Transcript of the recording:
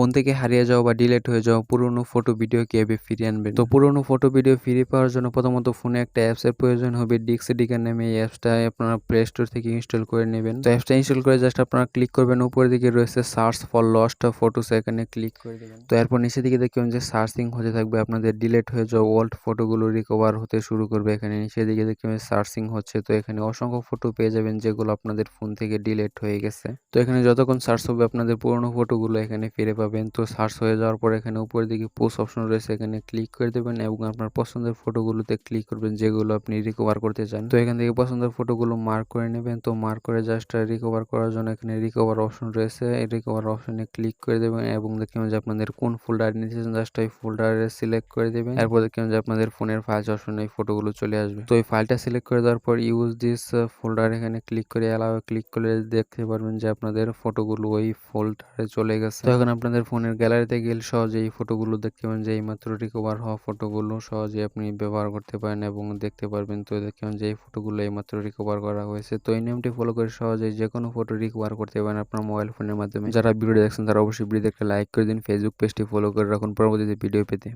Phone থেকে হারিয়ে যাওয়া বা ডিলেট হয়ে যাওয়া পুরনো ফটো ভিডিও কীভাবে ফিরিয়ে আনবেন তো পুরনো ফটো ভিডিও ফিরে পাওয়ার জন্য প্রথমত ফোনে একটা অ্যাপসের প্রয়োজন হবে ডিক্সিডিকার নামে এই অ্যাপসটা আপনারা প্লে স্টোর থেকে ইনস্টল করে নেবেন। তো অ্যাপসটা ইনস্টল করে জাস্ট আপনারা ক্লিক করবেন, উপরের দিকে রয়েছে সার্চ ফর লস্ট ফটোস এখানে ক্লিক করে দেবেন। তো এরপর নিচের দিকে দেখবেন যে সার্চিং হতে থাকবে, আপনাদের ডিলেট হয়ে যাওয়া ওল্ড ফটোগুলো রিকভার হতে শুরু করবে। এখানে নিচের দিকে দেখবেন সার্চিং হচ্ছে, তো এখানে অসংখ্য ফটো পেয়ে যাবেন যেগুলো আপনাদের ফোন থেকে ডিলেট হয়ে গেছে। তো এখানে যতক্ষণ সার্চ হবে, আপনাদের পুরনো ফটোগুলো এখানে ফিরে পাবেন তো সার্চ হয়ে যাওয়ার পর এখানে উপরের দিকে পোস্ট অপশন রয়েছে। এখানে ক্লিক করে দেবেন এবং আপনার পছন্দের ফটোগুলোতে ক্লিক করবেন যেগুলো আপনি রিকভার করতে চান। তো এখান থেকে পছন্দের ফটোগুলো মার্ক করে নেবেন। তো মার্ক করে জাস্ট রিকভার করার জন্য এখানে রিকভার অপশন রয়েছে। এই রিকভার অপশনে ক্লিক করে দেবেন এবং দেখবেন যে আপনাদের কোন ফোল্ডার নিতেছেন জাস্ট ওই ফোল্ডারে সিলেক্ট করে দেবেন। এরপর দেখবেন যে আপনাদের ফোনের ফাইল অপশনে এই ফটোগুলো চলে আসবে। তো এই ফাইলটা সিলেক্ট করে দেওয়ার পর ইউজ দিস ফোল্ডার এখানে ক্লিক করে অ্যালাউ ক্লিক করে দেখতে পারবেন যে আপনাদের ফটোগুলো ওই ফোল্ডারে চলে গেছে। তো এখন আপনাদের ফোনের গ্যালারিতে গেলে সহজে এই ফটোগুলো দেখতে পাবেন যে এইমাত্র রিকভার হওয়া ফটোগুলো সহজে আপনি ব্যবহার করতে পারেন এবং দেখতে পারবেন। তো দেখতে দেখবেন যে এই ফটোগুলো এইমাত্র রিকভার করা হয়েছে। তো এই নিয়মটি ফলো করে সহজে যে কোনো ফটো রিকভার করতে পারেন আপনার মোবাইল ফোনের মাধ্যমে। যারা ভিডিও দেখছেন তারা অবশ্যই ভিডিও দেখতে লাইক করে দিন ফেসবুক পেজটি ফলো করে রাখুন। পরবর্তীতে ভিডিও পেতে।